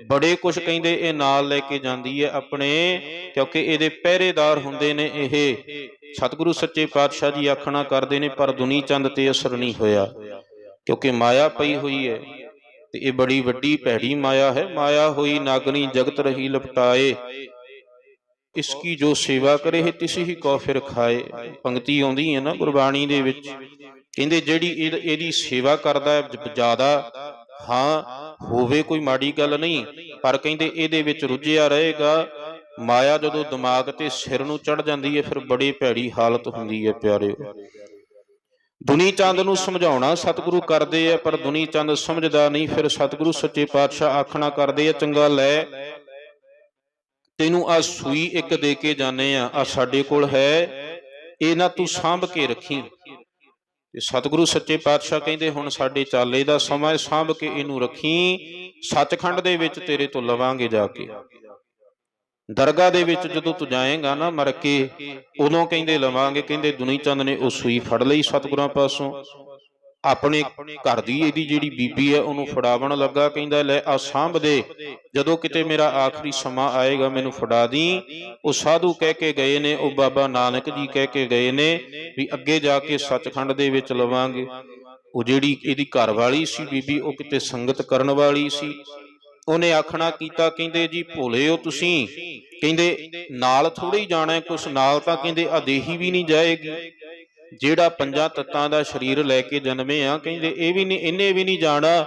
ਬੜੇ ਕੁਝ ਕਹਿੰਦੇ ਇਹ ਨਾਲ ਲੈ ਕੇ ਜਾਂਦੀ ਹੈ ਆਪਣੇ, ਕਿਉਂਕਿ ਇਹਦੇ ਪਹਿਰੇਦਾਰ ਹੁੰਦੇ ਨੇ ਇਹ। ਸਤਿਗੁਰੂ ਸੱਚੇ ਪਾਤਸ਼ਾਹ ਜੀ ਆਖਣਾ ਕਰਦੇ ਨੇ, ਪਰ ਦੁਨੀ ਚੰਦ ਤੇ ਅਸਰ ਨਹੀਂ ਹੋਇਆ, ਕਿਉਂਕਿ ਮਾਇਆ ਪਈ ਹੋਈ ਹੈ। ਤੇ ਇਹ ਬੜੀ ਵੱਡੀ ਭੈੜੀ ਮਾਇਆ ਹੈ। ਮਾਇਆ ਹੋਈ ਨਾਗਨੀ ਜਗਤ ਰਹੀ ਲਪਟਾਏ। ਇਸ ਕੀ ਜੋ ਸੇਵਾ ਕਰੇ ਹੈ ਤਿਸ ਹੀ ਕੋ ਫਿਰ ਖਾਏ। ਪੰਕਤੀ ਆਉਂਦੀ ਹੈ ਨਾ ਗੁਰਬਾਣੀ ਦੇ ਵਿੱਚ। ਕਹਿੰਦੇ ਜਿਹੜੀ ਇਹਦੀ ਸੇਵਾ ਕਰਦਾ ਹੈ ਜ਼ਿਆਦਾ, ਹਾਂ, ਹੋਵੇ ਕੋਈ ਮਾੜੀ ਗੱਲ ਨਹੀਂ। ਪਰ ਕਹਿੰਦੇ ਇਹਦੇ ਵਿੱਚ ਰੁੱਝਿਆ ਰਹੇਗਾ। ਮਾਇਆ ਜਦੋਂ ਦਿਮਾਗ ਤੇ ਸਿਰ ਨੂੰ ਚੜ ਜਾਂਦੀ ਹੈ, ਫਿਰ ਬੜੀ ਭੈੜੀ ਹਾਲਤ ਹੁੰਦੀ ਹੈ ਪਿਆਰਿਓ। ਦੁਨੀ ਚੰਦ ਨੂੰ ਸਮਝਾਉਣਾ ਸਤਿਗੁਰੂ ਕਰਦੇ ਆ, ਪਰ ਦੁਨੀ ਚੰਦ ਸਮਝਦਾ ਨਹੀਂ, ਫਿਰ ਸਤਿਗੁਰੂ ਸੱਚੇ ਪਾਤਸ਼ਾਹ ਆਖਣਾ ਕਰਦੇ ਆ, ਚੰਗਾ ਲੈ। ਤੈਨੂੰ ਆ ਸੂਈ ਇੱਕ ਦੇ ਕੇ ਜਾਣੇ ਆ ਆ ਸਾਡੇ ਕੋਲ ਹੈ, ਇਹ ਨਾ ਤੂੰ ਸਾਂਭ ਕੇ ਰੱਖੀ। ਤੇ ਸਤਿਗੁਰੂ ਸੱਚੇ ਪਾਤਸ਼ਾਹ ਕਹਿੰਦੇ ਹੁਣ ਸਾਡੇ ਚਾਲੇ ਦਾ ਸਮਾਂ ਸਾਂਭ ਕੇ ਇਹਨੂੰ ਰੱਖੀ, ਸੱਚਖੰਡ ਦੇ ਵਿੱਚ ਤੇਰੇ ਤੋਂ ਲਵਾਂਗੇ ਜਾ ਕੇ। ਦਰਗਾਹ ਦੇ ਵਿੱਚ ਜਦੋਂ ਤੂੰ ਜਾਏਗਾ ਨਾ ਮਰ ਕੇ, ਉਦੋਂ ਕਹਿੰਦੇ ਲਵਾਂਗੇ, ਕਹਿੰਦੇ ਦੁਨੀ ਚੰਦ ਨੇ ਉਹ ਸੂਈ ਫੜ ਲਈ ਸਤਿਗੁਰਾਂ ਪਾਸੋਂ। ਆਪਣੇ ਘਰ ਦੀ ਇਹਦੀ ਜਿਹੜੀ ਬੀਬੀ ਹੈ ਉਹਨੂੰ ਫੜਾਵਣ ਲੱਗਾ ਕਹਿੰਦਾ ਲੈ ਆ ਸਾਂਭ ਦੇ। ਜਦੋਂ ਕਿਤੇ ਮੇਰਾ ਆਖਰੀ ਸਮਾਂ ਆਏਗਾ ਮੈਨੂੰ ਫੜਾ ਦੀ। ਉਹ ਸਾਧੂ ਕਹਿ ਕੇ ਗਏ ਨੇ ਉਹ ਬਾਬਾ ਨਾਨਕ ਜੀ ਕਹਿ ਕੇ ਗਏ ਨੇ ਵੀ ਅੱਗੇ ਜਾ ਕੇ ਸੱਚਖੰਡ ਦੇ ਵਿੱਚ ਲਵਾਂਗੇ। ਉਹ ਜਿਹੜੀ ਇਹਦੀ ਘਰ ਵਾਲੀ ਸੀ ਬੀਬੀ ਉਹ ਕਿਤੇ ਸੰਗਤ ਕਰਨ ਵਾਲੀ ਸੀ। ਉਹਨੇ ਆਖਣਾ ਕੀਤਾ ਕਹਿੰਦੇ ਜੀ ਭੋਲੇ ਹੋ ਤੁਸੀਂ। ਕਹਿੰਦੇ ਨਾਲ ਥੋੜੀ ਜਾਣਾ ਕੁਛ ਨਾਲ ਤਾਂ ਕਹਿੰਦੇ ਆਦੇਹੀ ਵੀ ਨਹੀਂ ਜਾਏਗੀ। ਜਿਹੜਾ ਪੰਜਾਂ ਤੱਤਾਂ ਦਾ ਸਰੀਰ ਲੈ ਕੇ ਜਨਮੇ ਆ, ਕਹਿੰਦੇ ਇਹ ਵੀ ਨਹੀਂ ਇਹਨੇ ਵੀ ਨਹੀਂ ਜਾਣਾ,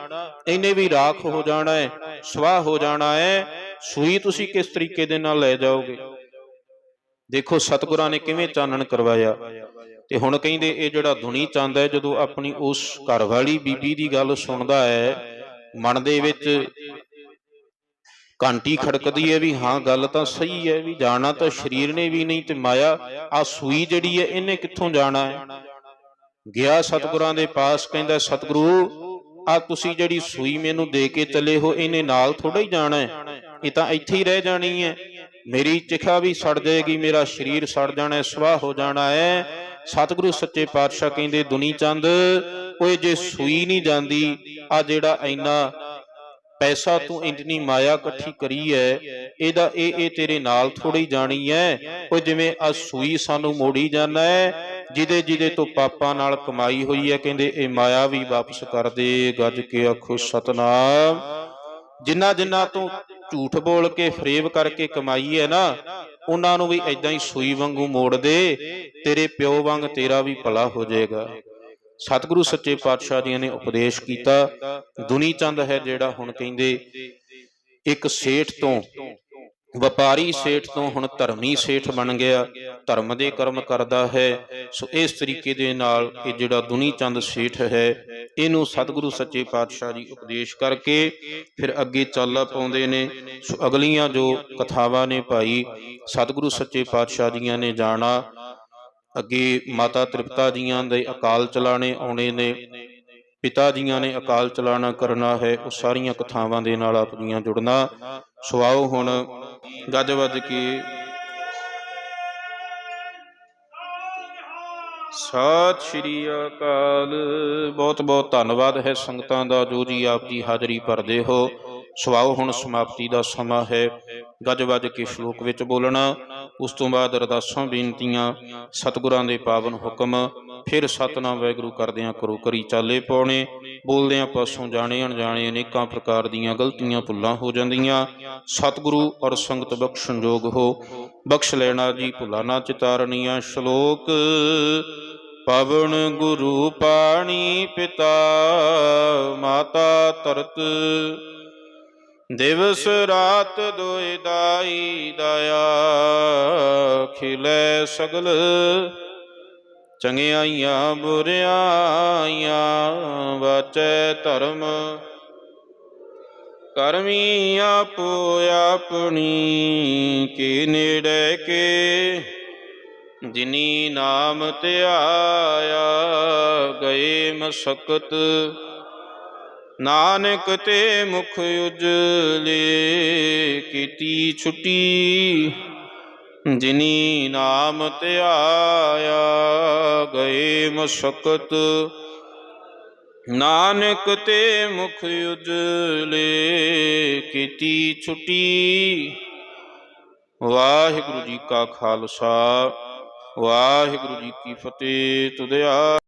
ਇਹਨੇ ਵੀ ਰਾਖ ਹੋ ਜਾਣਾ ਹੈ, ਸਵਾਹ ਹੋ ਜਾਣਾ ਹੈ, ਸੂਈ ਤੁਸੀਂ ਕਿਸ ਤਰੀਕੇ ਦੇ ਨਾਲ ਲੈ ਜਾਓਗੇ? ਦੇਖੋ, ਸਤਿਗੁਰਾਂ ਨੇ ਕਿਵੇਂ ਚਾਨਣ ਕਰਵਾਇਆ। ਤੇ ਹੁਣ ਕਹਿੰਦੇ ਇਹ ਜਿਹੜਾ ਦੁਨੀ ਚੰਦ ਹੈ, ਜਦੋਂ ਆਪਣੀ ਉਸ ਘਰ ਵਾਲੀ ਬੀਬੀ ਦੀ ਗੱਲ ਸੁਣਦਾ ਹੈ, ਮਨ ਦੇ ਵਿੱਚ ਘੰਟੀ ਖੜਕਦੀ ਹੈ ਵੀ ਹਾਂ, ਗੱਲ ਤਾਂ ਸਹੀ ਹੈ ਵੀ ਜਾਣਾ ਤਾਂ ਸਰੀਰ ਨੇ ਵੀ ਨਹੀਂ ਤੇ ਮਾਇਆ ਆ ਸੂਈ ਜਿਹੜੀ ਹੈ ਇਹਨੇ ਕਿੱਥੋਂ ਜਾਣਾ ਹੈ ਗਿਆ ਸਤਿਗੁਰਾਂ ਦੇ ਪਾਸ, ਕਹਿੰਦਾ, ਸਤਿਗੁਰੂ ਆ ਤੁਸੀਂ ਜਿਹੜੀ ਸੂਈ ਮੈਨੂੰ ਦੇ ਕੇ ਚਲੇ ਹੋ, ਇਹਨੇ ਨਾਲ ਥੋੜਾ ਹੀ ਜਾਣਾ ਹੈ ਇਹ ਤਾਂ ਇੱਥੇ ਹੀ ਰਹਿ ਜਾਣੀ ਹੈ ਮੇਰੀ ਚਿਖਾ ਵੀ ਸੜ ਜਾਏਗੀ, ਮੇਰਾ ਸਰੀਰ ਸੜ ਜਾਣਾ ਹੈ ਸਵਾਹ ਹੋ ਜਾਣਾ ਹੈ ਸਤਿਗੁਰੂ ਸੱਚੇ ਪਾਤਸ਼ਾਹ ਕਹਿੰਦੇ ਦੁਨੀ ਚੰਦ ਓਏ ਜੇ ਸੂਈ ਨਹੀਂ ਜਾਂਦੀ ਆ ਜਿਹੜਾ ਇੰਨਾ ਪੈਸਾ ਤੂੰ ਇੰਨੀ ਮਾਇਆ ਇਕੱਠੀ ਕਰੀ ਹੈ ਇਹਦਾ ਇਹ ਇਹ ਤੇਰੇ ਨਾਲ ਥੋੜੀ ਜਾਣੀ ਹੈ ਉਹ ਜਿਵੇਂ ਆ ਸੂਈ ਸਾਨੂੰ ਮੋੜੀ ਜਾਣਾ ਹੈ ਜਿਹਦੇ ਜਿਹਦੇ ਤੋਂ ਪਾਪਾਂ ਨਾਲ ਕਮਾਈ ਹੋਈ ਹੈ ਕਹਿੰਦੇ ਇਹ ਮਾਇਆ ਵੀ ਵਾਪਸ ਕਰ ਦੇ, ਗੱਜ ਕੇ ਆਖੋ ਸਤਨਾਮ। ਜਿੰਨਾ ਜਿੰਨਾ ਤੂੰ ਝੂਠ ਬੋਲ ਕੇ ਫਰੇਬ ਕਰਕੇ ਕਮਾਈ ਹੈ ਨਾ, ਉਹਨਾਂ ਨੂੰ ਵੀ ਐਦਾਂ ਹੀ ਸੂਈ ਵਾਂਗੂ ਮੋੜ ਦੇ। ਤੇਰੇ ਪਿਓ ਵਾਂਗ ਤੇਰਾ ਵੀ ਭਲਾ ਹੋ ਜਾਏਗਾ। ਸਤਿਗੁਰੂ ਸੱਚੇ ਪਾਤਸ਼ਾਹ ਜੀ ਨੇ ਉਪਦੇਸ਼ ਕੀਤਾ, ਦੁਨੀ ਚੰਦ ਹੈ ਜਿਹੜਾ ਹੁਣ ਕਹਿੰਦੇ, ਇੱਕ ਸੇਠ ਤੋਂ, ਵਪਾਰੀ ਸੇਠ ਤੋਂ ਹੁਣ ਧਰਮੀ ਸੇਠ ਬਣ ਗਿਆ, ਧਰਮ ਦੇ ਕਰਮ ਕਰਦਾ ਹੈ। ਸੋ ਇਸ ਤਰੀਕੇ ਦੇ ਨਾਲ ਇਹ ਜਿਹੜਾ ਦੁਨੀ ਚੰਦ ਸੇਠ ਹੈ, ਇਹਨੂੰ ਸਤਿਗੁਰੂ ਸੱਚੇ ਪਾਤਸ਼ਾਹ ਜੀ ਉਪਦੇਸ਼ ਕਰਕੇ ਫਿਰ ਅੱਗੇ ਚੱਲ ਪਾਉਂਦੇ ਨੇ। ਸੋ ਅਗਲੀਆਂ ਜੋ ਕਥਾਵਾਂ ਨੇ ਭਾਈ, ਸਤਿਗੁਰੂ ਸੱਚੇ ਪਾਤਸ਼ਾਹ ਜੀਆਂ ਨੇ ਜਾਣਾ ਅੱਗੇ ਮਾਤਾ ਤ੍ਰਿਪਤਾ ਜੀਆਂ ਦੇ ਅਕਾਲ ਚਲਾਣੇ ਆਉਣੇ ਨੇ। ਪਿਤਾ ਜੀਆਂ ਨੇ ਅਕਾਲ ਚਲਾਣਾ ਕਰਨਾ ਹੈ, ਉਹ ਸਾਰੀਆਂ ਕਥਾਵਾਂ ਦੇ ਨਾਲ ਆਪ ਜੀਆਂ ਜੁੜਨਾ। ਸੋ ਆਓ ਹੁਣ, ਗੱਜ ਵੱਜ ਕੇ। ਸਤਿ ਸ਼੍ਰੀ ਅਕਾਲ। ਬਹੁਤ ਬਹੁਤ ਧੰਨਵਾਦ ਹੈ ਸੰਗਤਾਂ ਦਾ, ਜੋ ਜੀ ਆਪ ਦੀ ਹਾਜ਼ਰੀ ਭਰਦੇ ਹੋ। ਸਵਾਓ ਹੁਣ ਸਮਾਪਤੀ ਦਾ ਸਮਾਂ ਹੈ। ਗੱਜ ਵੱਜ ਕੇ ਸ਼ਲੋਕ ਵਿੱਚ ਬੋਲਣਾ। ਉਸ ਤੋਂ ਬਾਅਦ ਅਰਦਾਸਾਂ, ਬੇਨਤੀਆਂ, ਸਤਿਗੁਰਾਂ ਦੇ ਪਾਵਨ ਹੁਕਮ, ਫਿਰ ਸਤਨਾਮ ਵਾਹਿਗੁਰੂ ਕਰਦਿਆਂ ਕਰੋ ਕਰੀ ਚਾਲੇ ਪਾਉਣੇ, ਬੋਲਦਿਆਂ ਪਾਸੋਂ ਜਾਣੇ, ਅਣਜਾਣੇ ਅਨੇਕਾਂ ਪ੍ਰਕਾਰ ਦੀਆਂ ਗਲਤੀਆਂ ਭੁੱਲਾਂ ਹੋ ਜਾਂਦੀਆਂ। ਸਤਿਗੁਰੂ ਔਰ ਸੰਗਤ ਬਖਸ਼ਣ ਯੋਗ ਹੋ। ਬਖਸ਼ ਲੈਣਾ ਜੀ ਭੁੱਲਾਂ ਨਾ ਚਿਤਾਰਨੀਆਂ। ਸ਼ਲੋਕ, ਪਵਨ ਗੁਰੂ ਪਾਣੀ ਪਿਤਾ, ਮਾਤਾ ਤਰਤ ਦਿਵਸ ਰਾਤ ਦੋਇ ਦਾਈ ਦਇਆ ਖਿਲੇ ਸਗਲ। ਚੰਗਿਆਈਆਂ ਬੁਰਿਆਈਆਂ ਵਾਚੈ ਧਰਮ। ਕਰਮੀ ਆਪੋ ਆਪਣੀ ਕੀ ਨੇੜੇ ਕੇ। ਜਿਨੀ ਨਾਮ ਧਿਆਇਆ ਗਏ ਮਸਕਤ। ਨਾਨਕ ਤੇ ਮੁਖ ਉਜਲੇ ਕੀਤੀ ਛੁੱਟੀ, ਜਿਨੀ ਨਾਮ ਧਿਆਇਆ ਗਏ ਮਸਕਤ। ਨਾਨਕ ਤੇ ਮੁਖ ਉਜਲੇ ਕੀਤੀ ਛੁੱਟੀ, ਵਾਹਿਗੁਰੂ ਜੀ ਕਾ ਖਾਲਸਾ, ਵਾਹਿਗੁਰੂ ਜੀ ਕੀ ਫਤਿਹ, ਤੁਧਿਆ